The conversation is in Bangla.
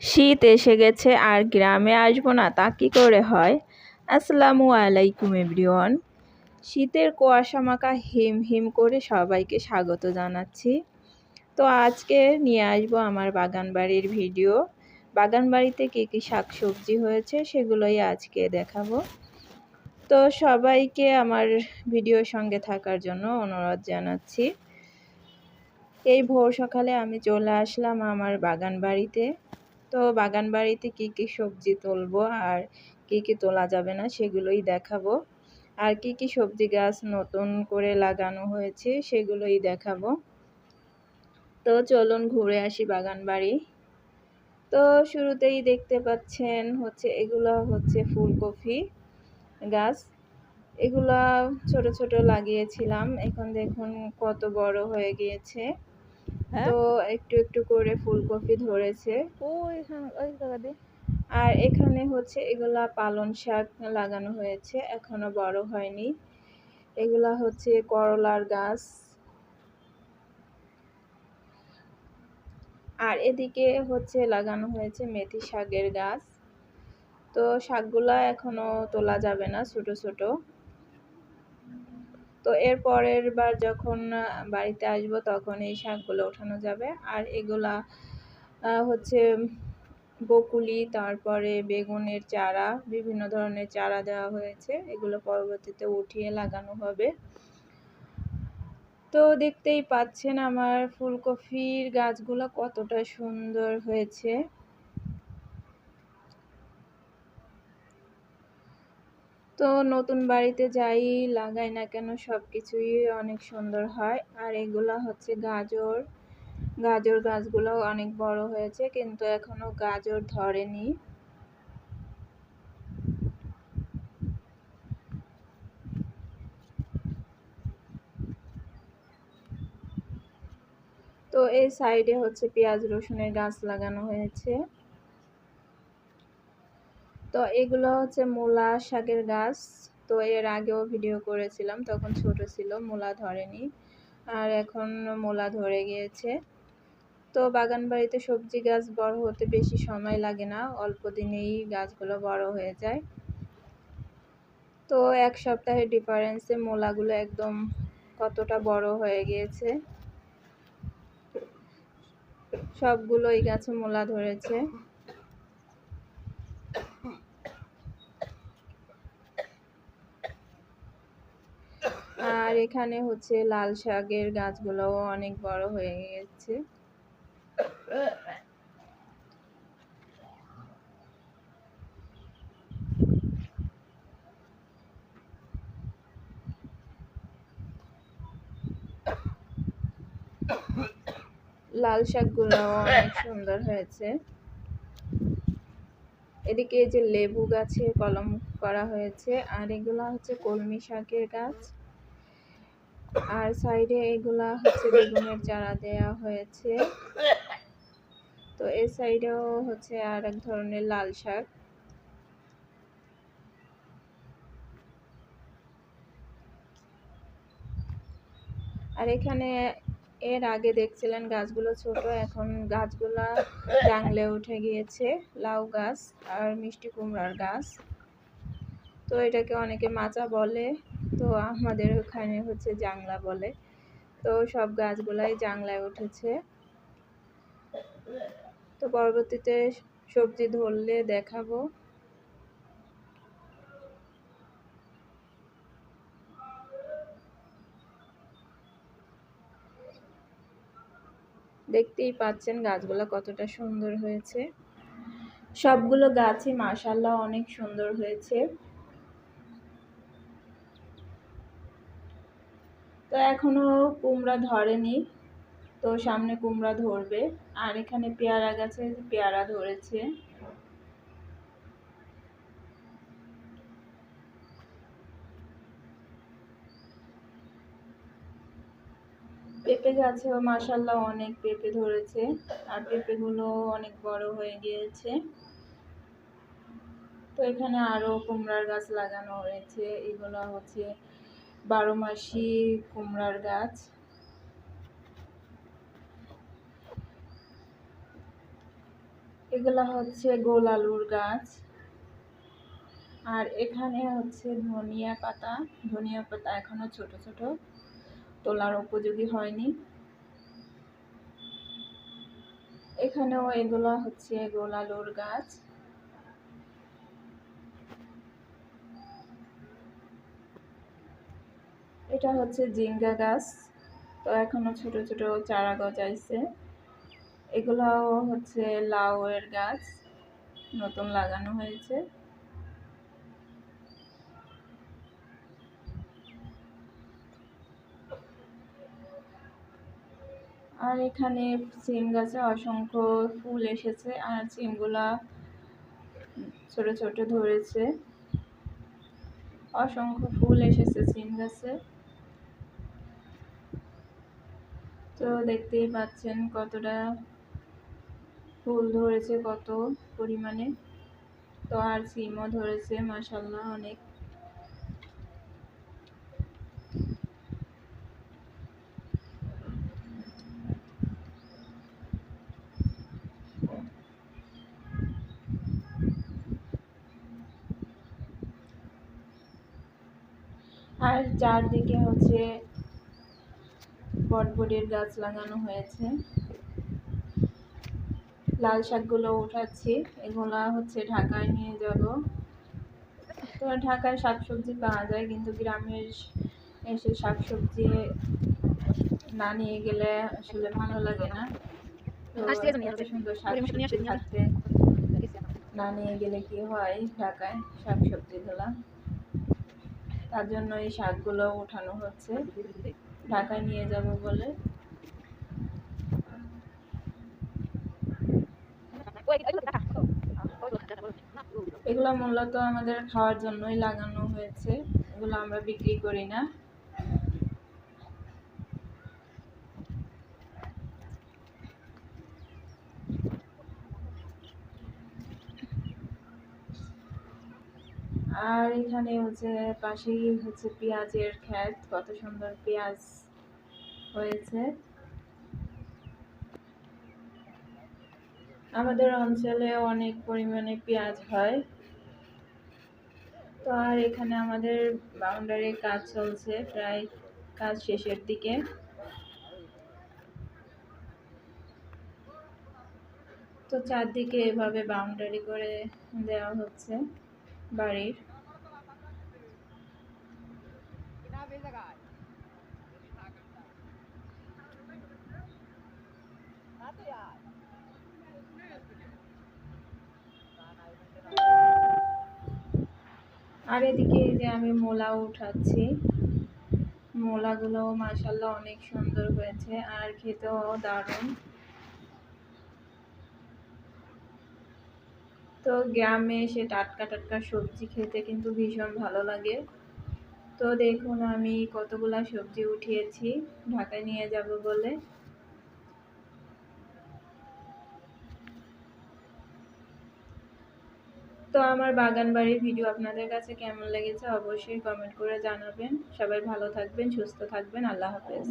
শীত এসে গেছে আর গ্রামে আসব না, তা কী করে হয়? আসসালামু আলাইকুম এভরিওয়ান। শীতের কুয়াশা মাখা হিম হিম করে সবাইকে স্বাগত জানাচ্ছি। তো আজকে নিয়ে আসব আমার বাগান বাড়ির ভিডিও। বাগান বাড়িতে কী কী শাকসবজি হয়েছে সেগুলোই আজকে দেখাবো। তো সবাইকে আমার ভিডিওর সঙ্গে থাকার জন্য অনুরোধ জানাচ্ছি। এই ভোর সকালে আমি চলে আসলাম আমার বাগান বাড়িতে। তো বাগান বাড়িতে কী কী সবজি তুলবো আর কী কী তোলা যাবে না সেগুলোই দেখাবো। আর কী কী সবজি গাছ নতুন করে লাগানো হয়েছে সেগুলোই দেখাবো। তো চলুন ঘুরে আসি বাগান বাড়ি তো শুরুতেই দেখতে পাচ্ছেন হচ্ছে এগুলো হচ্ছে ফুলকপি গাছ। এগুলা ছোট ছোট লাগিয়েছিলাম। এখন দেখুন কত বড় হয়ে গিয়েছে? তো একটু একটু করে ফুলকপি ধরেছে। আর এখানে হচ্ছে এগুলা পালন শাক লাগানো হয়েছে এখনও বড় হয়নি। এগুলা হচ্ছে করলার গাছ। আর এদিকে হচ্ছে লাগানো হয়েছে মেথি শাকের গাছ। তো শাকগুলা এখনও তোলা যাবে না ছোট ছোট। তো এর পরের বার যখন বাড়িতে আসব তখন এই শাকগুলো ওঠানো যাবে। আর এগুলা হচ্ছে বকুলি, তারপরে বেগুনের চারা, বিভিন্ন ধরনের চারা দেওয়া হয়েছে। এগুলো পরবর্তীতে উঠিয়ে লাগানো হবে। তো দেখতেই পাচ্ছেন আমার ফুলকপির গাছগুলো কতটা সুন্দর হয়েছে। তো নতুন বাড়িতে যাই, লাগাই না কেন সব কিছুই অনেক সুন্দর হয়। আর এগুলা হচ্ছে গাজর। গাজর গাছগুলো অনেক বড় হয়েছে, কিন্তু এখনও গাজর ধরেনি। তো এই সাইডে হচ্ছে পেঁয়াজ রসুনের গাছ লাগানো হয়েছে। তো এগুলো হচ্ছে মূলা শাকের গাছ। তো এর আগেও ভিডিও করেছিলাম, তখন ছোট ছিল, মূলা ধরেনি। আর এখন মূলা ধরে গিয়েছে। তো বাগান বাড়িতে সবজি গাছ বড় হতে বেশি সময় লাগে না, অল্প দিনেই গাছগুলো বড় হয়ে যায়। তো এক সপ্তাহের ডিফারেন্সে মূলাগুলো একদম কতটা বড় হয়ে গিয়েছে। সবগুলো এই গাছে মূলা ধরেছে আর এখানে হচ্ছে লাল শাকের গাছগুলোও অনেক বড় হয়ে গেছে। লাল শাকগুলো অনেক সুন্দর হয়েছে। এদিকে যে লেবু গাছে কলম করা হয়েছে, আর এগুলা হচ্ছে কলমি শাকের গাছ। আর সাইডে এগুলা হচ্ছে বেগুনের চারা দেয়া হয়েছে। তো এই সাইডেও হচ্ছে আর এক ধরনের লাল শাক। আর এখানে এর আগে দেখছিলেন গাছগুলো ছোট, এখন গাছগুলা জাংলে উঠে গিয়েছে, লাউ গাছ আর মিষ্টি কুমড়ার গাছ। তো এটাকে অনেকে মাচা বলে, তো আমাদের ওখানে হচ্ছে জাংলা বলে। তো সব গাছগুলাই জাংলায় উঠেছে। তো পরবর্তীতে সবজি ধরলে দেখাবো। দেখতেই পাচ্ছেন গাছগুলো কতটা সুন্দর হয়েছে। সবগুলো গাছই মাসাল্লাহ অনেক সুন্দর হয়েছে। তো এখনও কুমড়া ধরেনি। তো সামনে কুমড়া ধরবে। আর এখানে পেয়ারা গাছে পেয়ারা ধরেছে। পেঁপে গাছেও মাসাল্লাহ অনেক পেঁপে ধরেছে। আর পেঁপেগুলো অনেক বড় হয়ে গিয়েছে। তো এখানে আরও কুমড়ার গাছ লাগানো হয়েছে। এগুলো হচ্ছে বারো মাসি কুমড়ার গাছ। এগুলা হচ্ছে গোল আলুর গাছ। আর এখানে হচ্ছে ধনিয়া পাতা। ধনিয়া পাতা এখনও ছোট ছোট। তোলার উপযোগী হয়নি। এখানেও এগুলা হচ্ছে গোল আলুর গাছ। এটা হচ্ছে জিঙ্গা গাছ। তো এখনও ছোট ছোট চারা গজাইছে। এগুলাও হচ্ছে লাউ এর গাছ, নতুন লাগানো হয়েছে। আর এখানে সিম গাছে অসংখ্য ফুল এসেছে, আর সিমগুলা ছোট ছোট ধরেছে। অসংখ্য ফুল এসেছে সিম গাছে। তো দেখতেই পাচ্ছেন কতটা ফুল ধরেছে, কত পরিমাণে। তো আর সিমও ধরেছে মাসাল্লাহ অনেক। আর চারদিকে হচ্ছে বটবটির গাছ লাগানো হয়েছে। লাল শাকগুলো উঠাচ্ছি এগুলা হচ্ছে ঢাকায় নিয়ে যাব। তো ঢাকায় শাকসবজি পাওয়া যায় কিন্তু গ্রামের এসে শাকসবজি না নিয়ে গেলে আসলে ভালো লাগে না। তো এত সুন্দর শাকসবজি থাকতে না নিয়ে গেলে কি হয় ঢাকায় শাকসবজিগুলা? তার জন্য এই শাকগুলো উঠানো হচ্ছে। ঢাকায় নিয়ে যাব বলে। এগুলো মূলত আমাদের খাওয়ার জন্যই লাগানো হয়েছে। এগুলো আমরা বিক্রি করি না। আর এখানে হচ্ছে পাশেই হচ্ছে পেঁয়াজের ক্ষেত, কত সুন্দর পেঁয়াজ হয়েছে। আমাদের অঞ্চলে অনেক পরিমাণে পেঁয়াজ হয়। তো আর এখানে আমাদের বাউন্ডারির কাজ চলছে, প্রায় কাজ শেষের দিকে। তো চারদিকে এভাবে বাউন্ডারি করে দেওয়া হচ্ছে বাড়ির। আর এদিকে যে আমি মোলা উঠাচ্ছি। মোলাগুলো মাসাল্লাহ অনেক সুন্দর হয়েছে, আর খেতেও দারুণ। তো গ্রামে এসে টাটকা টাটকা সবজি খেতে কিন্তু ভীষণ ভালো লাগে। তো দেখুন, আমি কতগুলা সবজি উঠিয়েছি, ঢাকায় নিয়ে যাব বলে। তো আমার বাগান বাড়ির ভিডিও আপনাদের কাছে কেমন লেগেছে অবশ্যই কমেন্ট করে জানাবেন। সবাই ভালো থাকবেন, সুস্থ থাকবেন, আল্লাহ হাফেজ।